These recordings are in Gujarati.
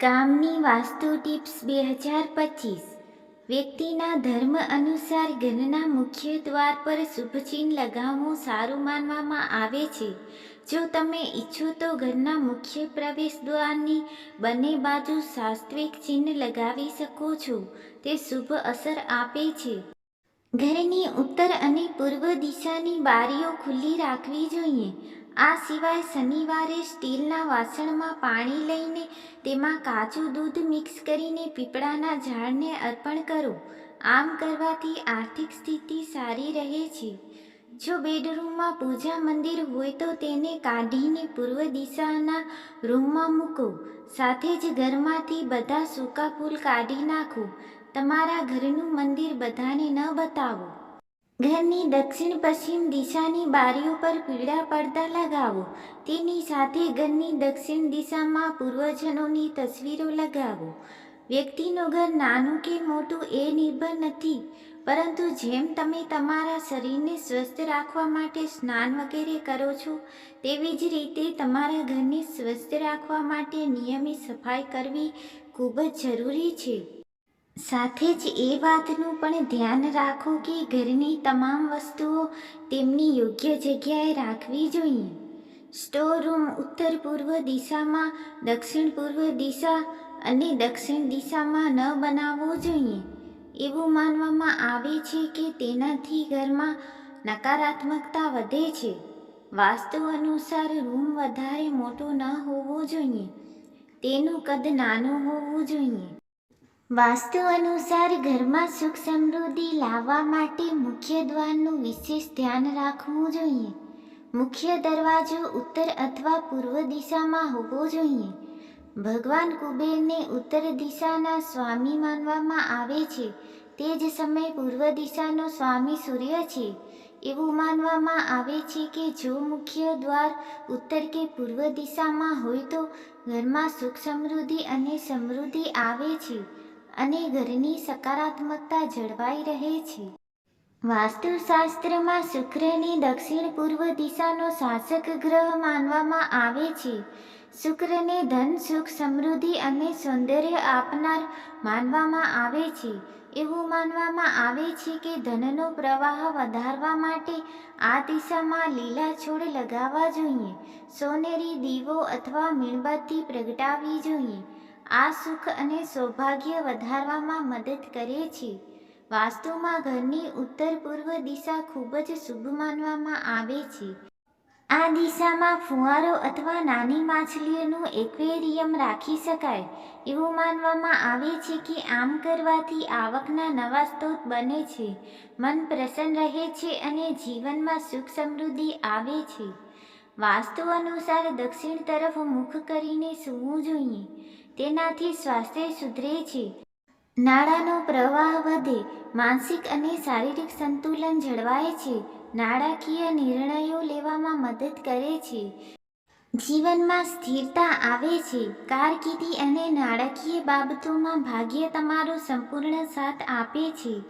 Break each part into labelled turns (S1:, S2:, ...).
S1: કામની વાસ્તુ ટિપ્સ બે હજાર પચીસ. વ્યક્તિના ધર્મ અનુસાર ઘરના મુખ્ય દ્વાર પર શુભચિહ્ન લગાવવું સારું માનવામાં આવે છે. જો તમે ઈચ્છો તો ઘરના મુખ્ય પ્રવેશ દ્વારની બંને બાજુ સાસ્ત્વિક ચિહ્ન લગાવી શકો છો. તે શુભ અસર આપે છે. ઘરની ઉત્તર અને પૂર્વ દિશાની બારીઓ ખુલ્લી રાખવી જોઈએ. આ સિવાય શનિવારે સ્ટીલના વાસણમાં પાણી લઈને તેમાં કાચું દૂધ મિક્સ કરીને પીપળાના ઝાડને અર્પણ કરો. આમ કરવાથી આર્થિક સ્થિતિ સારી રહે છે. જો બેડરૂમમાં પૂજા મંદિર હોય તો તેને કાઢીને પૂર્વ દિશાના રૂમમાં મૂકો. સાથે જ ઘરમાંથી બધા સૂકા ફૂલ કાઢી નાખો. તમારા ઘરનું મંદિર બધાને ન બતાવો. ઘરની દક્ષિણ પશ્ચિમ દિશાની બારીઓ પર પીળા પડદા લગાવો. તેની સાથે ઘરની દક્ષિણ દિશામાં પૂર્વજનોની તસવીરો લગાવો. વ્યક્તિનું ઘર નાનું કે મોટું એ નિર્ભર નથી, પરંતુ જેમ તમે તમારા શરીરને સ્વસ્થ રાખવા માટે સ્નાન વગેરે કરો છો, તેવી જ રીતે તમારા ઘરને સ્વસ્થ રાખવા માટે નિયમિત સફાઈ કરવી ખૂબ જ જરૂરી છે. સાથે જ એ વાતનું પણ ધ્યાન રાખો કે ઘરની તમામ વસ્તુઓ તેમની યોગ્ય જગ્યાએ રાખવી જોઈએ. સ્ટોર રૂમ ઉત્તર પૂર્વ દિશામાં, દક્ષિણ પૂર્વ દિશા અને દક્ષિણ દિશામાં ન બનાવવો જોઈએ. એવું માનવામાં આવે છે કે તેનાથી ઘરમાં નકારાત્મકતા વધે છે. વાસ્તુ અનુસાર રૂમ વધારે મોટો ન હોવો જોઈએ. તેનું કદ નાનું હોવું જોઈએ. વાસ્તુ અનુસાર ઘરમાં સુખ સમૃદ્ધિ લાવવા માટે મુખ્ય દ્વારનું વિશેષ ધ્યાન રાખવું જોઈએ. મુખ્ય દરવાજો ઉત્તર અથવા પૂર્વ દિશામાં હોવો જોઈએ. ભગવાન કુબેરને ઉત્તર દિશાના સ્વામી માનવામાં આવે છે. તે જ સમયે પૂર્વ દિશાનો સ્વામી સૂર્ય છે. એવું માનવામાં આવે છે કે જો મુખ્ય દ્વાર ઉત્તર કે પૂર્વ દિશામાં હોય તો ઘરમાં સુખ સમૃદ્ધિ અને સમૃદ્ધિ આવે છે. અને ઘરની સકારાત્મકતા જળવાઈ રહે છે. વાસ્તુશાસ્ત્રમાં શુક્રને દક્ષિણ પૂર્વ દિશાનો શાસક ગ્રહ માનવામાં આવે છે. શુક્રને ધન, સુખ, સમૃદ્ધિ અને સૌંદર્ય આપનાર માનવામાં આવે છે. એવું માનવામાં આવે છે કે ધનનો પ્રવાહ વધારવા માટે આ દિશામાં લીલા છોડ લગાવવા જોઈએ. સોનેરી દીવો અથવા મીણબત્તી પ્રગટાવવી જોઈએ. આ સુખ અને સૌભાગ્ય વધારવામાં મદદ કરે છે. વાસ્તુમાં ઘરની ઉત્તર પૂર્વ દિશા ખૂબ જ શુભ માનવામાં આવે છે. આ દિશામાં ફુવારો અથવા નાની માછલીઓનું એક્વેરિયમ રાખી શકાય, એવું માનવામાં આવે છે કે આમ કરવાથી આવકના નવા સ્ત્રોત બને છે. મન પ્રસન્ન રહે છે અને જીવનમાં સુખ સમૃદ્ધિ આવે છે. વાસ્તુ અનુસાર દક્ષિણ તરફ મુખ કરીને સૂવું જોઈએ. તેનાથી સ્વાસ્થ્ય સુધરે છે. નાણાંનો પ્રવાહ વધે, માનસિક અને શારીરિક સંતુલન જળવાય છે. નાણાકીય નિર્ણયો લેવામાં મદદ કરે છે. જીવનમાં સ્થિરતા આવે છે. કારકિર્દી અને નાણાકીય બાબતોમાં ભાગ્ય તમારો સંપૂર્ણ સાથ આપે છે.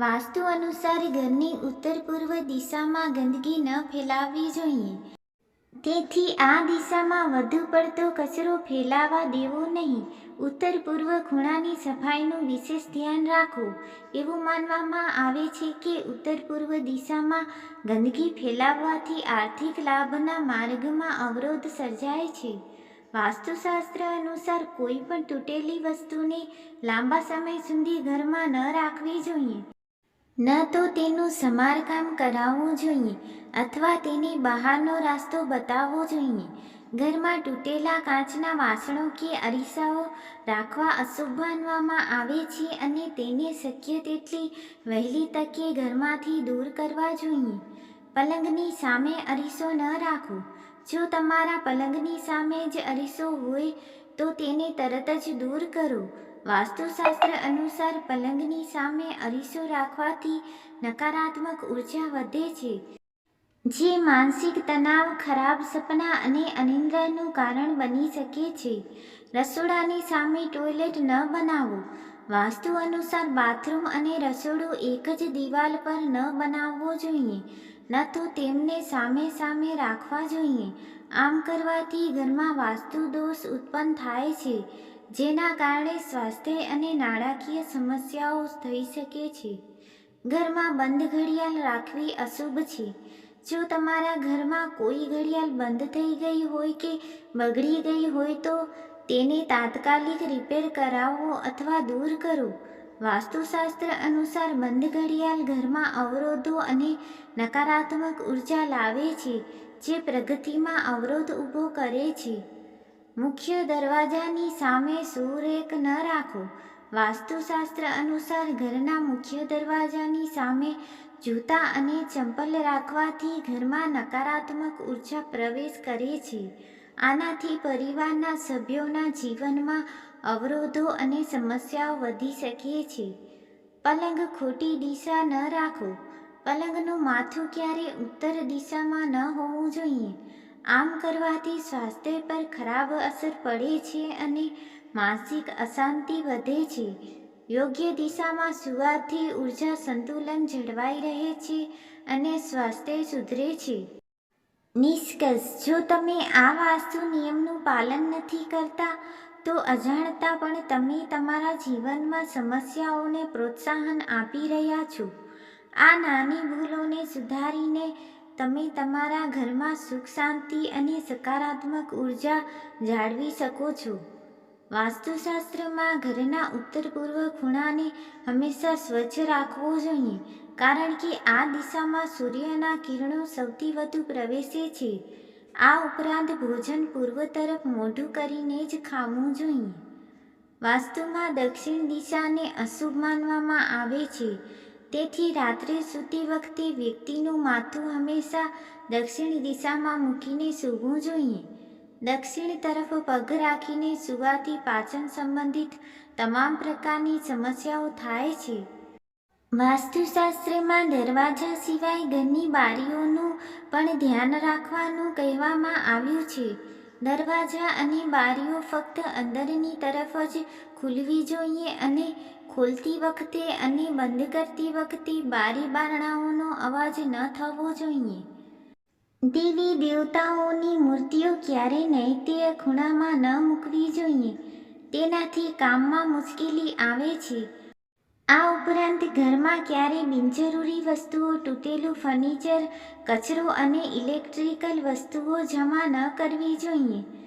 S1: વાસ્તુ અનુસાર ઘરની ઉત્તર પૂર્વ દિશામાં ગંદકી ન ફેલાવવી જોઈએ. તેથી આ દિશામાં વધુ પડતો કચરો ફેલાવા દેવો નહીં. ઉત્તર પૂર્વ ખૂણાની સફાઈનું વિશેષ ધ્યાન રાખો. એવું માનવામાં આવે છે કે ઉત્તર પૂર્વ દિશામાં ગંદકી ફેલાવવાથી આર્થિક લાભના માર્ગમાં અવરોધ સર્જાય છે. વાસ્તુશાસ્ત્ર અનુસાર કોઈ પણ તૂટેલી વસ્તુને લાંબા સમય સુધી ઘરમાં ન રાખવી જોઈએ. ન તો તેનું સમારકામ કરાવવું જોઈએ અથવા તેની બહારનો રાસ્તો બતાવવો જોઈએ. ઘરમાં તૂટેલા કાચના વાસણો કે અરીસાઓ રાખવા અશુભ માનવામાં આવે છે અને તેને શક્ય તેટલી વહેલી તકે ઘરમાંથી દૂર કરવા જોઈએ. પલંગની સામે અરીસો ન રાખો. જો તમારા પલંગની સામે જ અરીસો હોય તો તેને તરત જ દૂર કરો. વાસ્તુશાસ્ત્ર અનુસાર પલંગની સામે અરીસો રાખવાથી નકારાત્મક ઊર્જા વધે છે. જે માનસિક તણાવ, ખરાબ સપના અને અનિંદ્રાનું કારણ બની શકે છે. રસોડાની સામે ટોયલેટ ન બનાવો. વાસ્તુ અનુસાર બાથરૂમ અને રસોડું એક જ દિવાલ પર ન બનાવવો જોઈએ. ન તો તેમને સામે સામે રાખવા જોઈએ. આમ કરવાથી ઘરમાં વાસ્તુ દોષ ઉત્પન્ન થાય છે. જેના કારણે સ્વાસ્થ્ય અને નાણાકીય સમસ્યાઓ થઈ શકે છે. ઘરમાં બંધ ઘડિયાળ રાખવી અશુભ છે. જો તમારા ઘરમાં કોઈ ઘડિયાળ બંધ થઈ ગઈ હોય કે બગડી ગઈ હોય તો તેને તાત્કાલિક રિપેર કરાવો અથવા દૂર કરો. વાસ્તુશાસ્ત્ર અનુસાર બંધ ઘડિયાળ ઘરમાં અવરોધો અને નકારાત્મક ઊર્જા લાવે છે, જે પ્રગતિમાં અવરોધ ઊભો કરે છે. મુખ્ય દરવાજાની સામે સુરેક ન રાખો. વાસ્તુશાસ્ત્ર અનુસાર ઘરના મુખ્ય દરવાજાની સામે જૂતા અને ચંપલ રાખવાથી ઘરમાં નકારાત્મક ઊર્જા પ્રવેશ કરે છે. આનાથી પરિવારના સભ્યોના જીવનમાં અવરોધો અને સમસ્યાઓ વધી શકે છે. પલંગ ખોટી દિશા ન રાખો. પલંગનું માથું ક્યારે ઉત્તર દિશામાં ન હોવું જોઈએ. આમ કરવાથી સ્વાસ્થ્ય પર ખરાબ અસર પડે છે અને માનસિક અશાંતિ વધે છે. યોગ્ય દિશામાં સુવાથી ઊર્જા સંતુલન જળવાઈ રહે છે અને સ્વાસ્થ્ય સુધરે છે. નિષ્કર્ષ, જો તમે આ વાસ્તુ નિયમનું પાલન નથી કરતા, તો અજાણતા પણ તમે તમારા જીવનમાં સમસ્યાઓને પ્રોત્સાહન આપી રહ્યા છો. આ નાની ભૂલોને સુધારીને તમે તમારા ઘરમાં સુખ, શાંતિ અને સકારાત્મક ઊર્જા જાળવી શકો છો. વાસ્તુશાસ્ત્રમાં ઘરના ઉત્તર પૂર્વ ખૂણાને હંમેશા સ્વચ્છ રાખવો જોઈએ, કારણ કે આ દિશામાં સૂર્યના કિરણો સૌથી વધુ પ્રવેશે છે. આ ઉપરાંત ભોજન પૂર્વ તરફ મોઢું કરીને જ ખાવું જોઈએ. વાસ્તુમાં દક્ષિણ દિશાને અશુભ માનવામાં આવે છે તેથી રાત્રે સૂતી વખતે વ્યક્તિનું માથું હંમેશા દક્ષિણ દિશામાં મૂકીને સૂવું જોઈએ. દક્ષિણ તરફ પગ રાખીને સૂવાથી પાચન સંબંધિત તમામ પ્રકારની સમસ્યાઓ થાય છે. વાસ્તુશાસ્ત્રમાં દરવાજા સિવાય ઘરની બારીઓનું પણ ધ્યાન રાખવાનું કહેવામાં આવ્યું છે. દરવાજા અને બારીઓ ફક્ત અંદરની તરફ જ ખુલવી જોઈએ અને ખોલતી વખતે અને બંધ કરતી વખતે બારી બારણાઓનો અવાજ ન થવો જોઈએ. દેવી દેવતાઓની મૂર્તિઓ ક્યારે નૈતિય ખૂણામાં ન મૂકવી જોઈએ. તેનાથી કામમાં મુશ્કેલી આવે છે. આ ઉપરાંત ઘરમાં ક્યારે બિનજરૂરી વસ્તુઓ તૂટેલું ફર્નિચર, કચરો અને ઇલેક્ટ્રિકલ વસ્તુઓ જમા ન કરવી જોઈએ.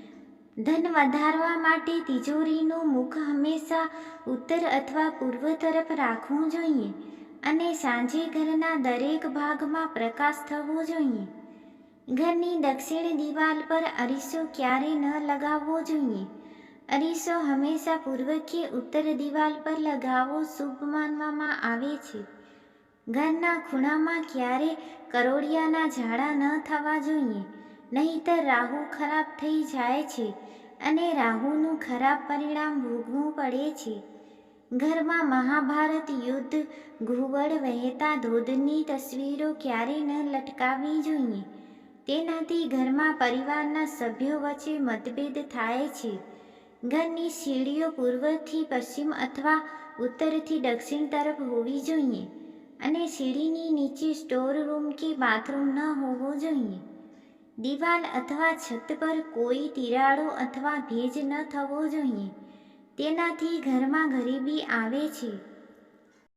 S1: ધન વધારવા માટે તિજોરીનું મુખ હંમેશા ઉત્તર અથવા પૂર્વ તરફ રાખવું જોઈએ અને સાંજે ઘરના દરેક ભાગમાં પ્રકાશ થવો જોઈએ. ઘરની દક્ષિણ દિવાલ પર અરીસો ક્યારે ન લગાવવો જોઈએ? અરીસો હંમેશા પૂર્વ કે ઉત્તર દિવાલ પર લગાવવો શુભ માનવામાં આવે છે. ઘરના ખૂણામાં ક્યારે કરોડિયાના ઝાડા ન થવા જોઈએ? નહીંતર રાહુ ખરાબ થઈ જાય છે. અને રાહુનું ખરાબ પરિણામ ભોગવું પડે છે. ઘરમાં મહાભારત યુદ્ધ ઘુવડ વહેતા ધોધની તસવીરો ક્યારે ન લટકાવવી જોઈએ. તેનાથી ઘરમાં પરિવારના સભ્યો વચ્ચે મતભેદ થાય છે. ઘરની સીડીઓ પૂર્વથી પશ્ચિમ અથવા ઉત્તરથી દક્ષિણ તરફ હોવી જોઈએ અને સીડીની નીચે સ્ટોર રૂમ કે બાથરૂમ ન હોવો જોઈએ. દિવાલ અથવા છત પર કોઈ તિરાડો અથવા ભેજ ન થવો જોઈએ. તેનાથી ઘરમાં ગરીબી આવે છે.